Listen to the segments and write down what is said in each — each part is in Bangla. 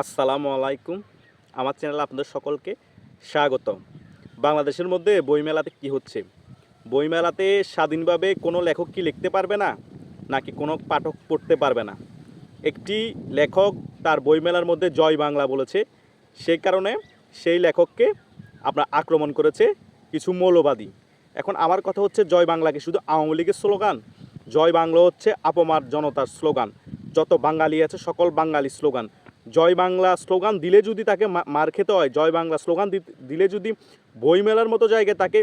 আসসালামু আলাইকুম। আমার চ্যানেলে আপনাদের সকলকে স্বাগতম। বাংলাদেশের মধ্যে বইমেলাতে কি হচ্ছে? বইমেলাতে স্বাধীনভাবে কোনো লেখক কি লিখতে পারবে না, নাকি কোনো পাঠক পড়তে পারবে না? একটি লেখক তার বইমেলার মধ্যে জয় বাংলা বলেছে। সেই কারণে সেই লেখককে আপনার আক্রমণ করেছে কিছু মৌলবাদী। এখন আমার কথা হচ্ছে জয় বাংলাকে শুধু আওয়ামী লীগের স্লোগান? জয় বাংলা হচ্ছে আপমার জনতার স্লোগান। যত বাঙালি আছে, সকল বাঙালি স্লোগান। জয় বাংলা স্লোগান দিলে যদি তাকে মার খেতে হয়, জয় বাংলা স্লোগান দিলে যদি বইমেলার মতো জায়গায় তাকে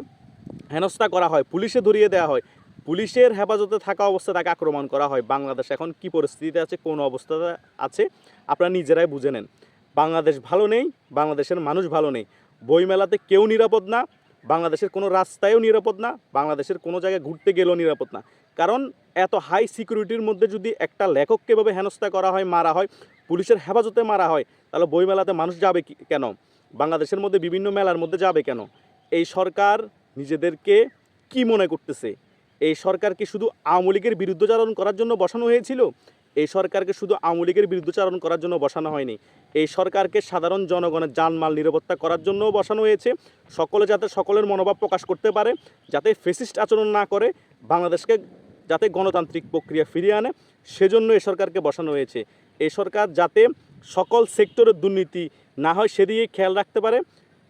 হেনস্থা করা হয়, পুলিশে ধরিয়ে দেওয়া হয়, পুলিশের হেফাজতে থাকা অবস্থায় তাকে আক্রমণ করা হয় বাংলাদেশ। এখন কি পরিস্থিতিতে আছে, কোন অবস্থাতে আছে, আপনারা নিজেরাই বুঝে নেন। বাংলাদেশ ভালো নেই, বাংলাদেশের মানুষ ভালো নেই। বইমেলাতে কেউ নিরাপদ না, বাংলাদেশের কোনো রাস্তায়ও নিরাপদ না, বাংলাদেশের কোনো জায়গায় ঘুরতে গেলেও নিরাপদ না। কারণ এত হাই সিকিউরিটির মধ্যে যদি একটা লেখককে এভাবে হেনস্থা করা হয়, মারা হয় পুলিশের হেফাজতে মারা হয়, তাহলে বইমেলাতে মানুষ যাবে কেন? বাংলাদেশের মধ্যে বিভিন্ন মেলার মধ্যে যাবে কেন? এই সরকার নিজেদেরকে কি মনে করতেছে? এই সরকার কি শুধু আওয়ামী লীগের বিরুদ্ধচারণ করার জন্য বসানো হয়েছিল? এই সরকারকে শুধু আওয়ামী লীগের বিরুদ্ধচারণ করার জন্য বসানো হয়নি। এই সরকারকে সাধারণ জনগণের জানমাল নিরাপত্তা করার জন্য বসানো হয়েছে। সকলে যাতে সকলের মনোভাব প্রকাশ করতে পারে, যাতে ফেসিস্ট আচরণ না করে, বাংলাদেশকে যাতে গণতান্ত্রিক প্রক্রিয়া ফিরিয়ে আনে, সেজন্য এই সরকারকে বসানো হয়েছে। এই সরকার যাতে সকল সেক্টরের দুর্নীতি না হয় সেদিকে খেয়াল রাখতে পারে।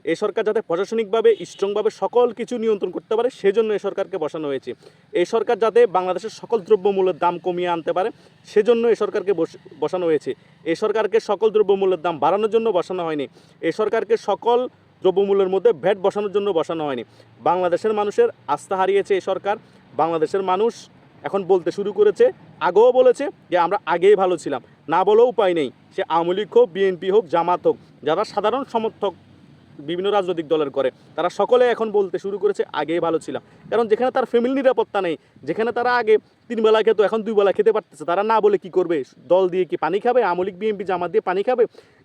এ সরকার যাতে প্রশাসনিকভাবে স্ট্রংভাবে সকল কিছু নিয়ন্ত্রণ করতে পারে, সেজন্য এ সরকারকে বসানো হয়েছে। এই সরকার যাতে বাংলাদেশের সকল দ্রব্যমূল্যের দাম কমিয়ে আনতে পারে, সেজন্য এ সরকারকে বস- বসানো হয়েছে। এ সরকারকে সকল দ্রব্যমূল্যের দাম বাড়ানোর জন্য বসানো হয়নি। এই সরকারকে সকল দ্রব্যমূল্যের মধ্যে ভ্যাট বসানোর জন্য বসানো হয়নি। বাংলাদেশের মানুষের আস্থা হারিয়েছে এই সরকার। বাংলাদেশের মানুষ এখন বলতে শুরু করেছে, আগেও বলেছে যে আমরা আগেই ভালো ছিলাম। না বলেও উপায় নেই, সে আওয়ামী লীগ হোক, বিএনপি হোক, জামাত হোক, যারা সাধারণ সমর্থক বিভিন্ন রাজনৈতিক দলের করে, তারা সকলে এখন বলতে শুরু করেছে আগেই ভালো ছিলাম। কারণ যেখানে তার ফ্যামিলি নিরাপত্তা নেই, যেখানে তারা আগে তিন বেলা খেত, এখন দুই বেলা খেতে পারতেছে, তারা না বলে কি করবে? দল দিয়ে কি পানি খাবে? আওয়ামী লীগ, বিএনপি, জামাত দিয়ে পানি খাবে?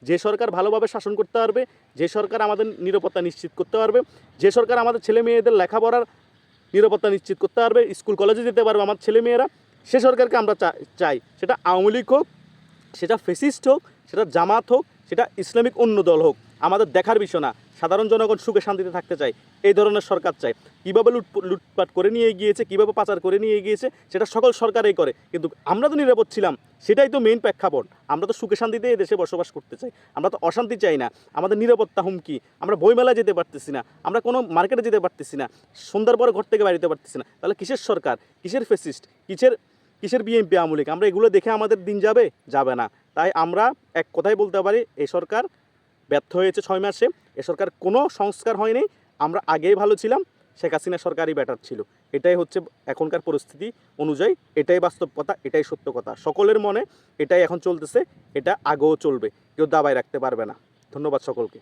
যে সরকার ভালোভাবে শাসন করতে পারবে, যে সরকার আমাদের নিরাপত্তা নিশ্চিত করতে পারবে, যে সরকার আমাদের ছেলে মেয়েদের লেখাপড়ার নিরাপত্তা নিশ্চিত করতে পারবে, স্কুল, কলেজে যেতে পারবে। আমার ছেলে মেয়েরা সে সরকারকে আমরা চাই। সেটা আওয়ামী লীগ হোক, সেটা ফেসিস্ট হোক, সেটা জামাত হোক, সেটা ইসলামিক অন্য দল হোক। আমাদের দেখার বিষয় না। সাধারণ জনগণ সুখে শান্তিতে থাকতে চায়, এই ধরনের সরকার চাই কীভাবে লুট লুটপাট করে নিয়ে গিয়েছে, কীভাবে পাচার করে নিয়ে গিয়েছে, সেটা সকল সরকারই করে। কিন্তু আমরা তো নিরাপদ ছিলাম, সেটাই তো মেইন প্রেক্ষাপট। আমরা তো সুখে শান্তিতে এই দেশে বসবাস করতে চাই। আমরা তো অশান্তি চাই না। আমাদের নিরাপত্তা হুমকি। আমরা বইমেলায় যেতে পারতেছি না। আমরা কোনো মার্কেটে যেতে পারতেছি না। সন্ধ্যার পরে ঘর থেকে বাড়িতে পারতেছি না। তাহলে কিসের সরকার? কিসের ফেসিস্ট কিসের কিসের বিএনপি আওয়ামী লীগ? আমরা এগুলো দেখে আমাদের দিন যাবে? যাবে না। তাই আমরা এক কথাই বলতে পারি, এই সরকার ব্যর্থ হয়েছে ছয় মাসে। এ সরকার কোনো সংস্কার হয়নি। আমরা আগেই ভালো ছিলাম। শেখ হাসিনা সরকারই ব্যাটার ছিল। এটাই হচ্ছে এখনকার পরিস্থিতি অনুযায়ী। এটাই বাস্তব কথা এটাই সত্য কথা সকলের মনে এটাই এখন চলতেছে। এটা আগেও চলবে। কেউ দাবায় রাখতে পারবে না। ধন্যবাদ সকলকে।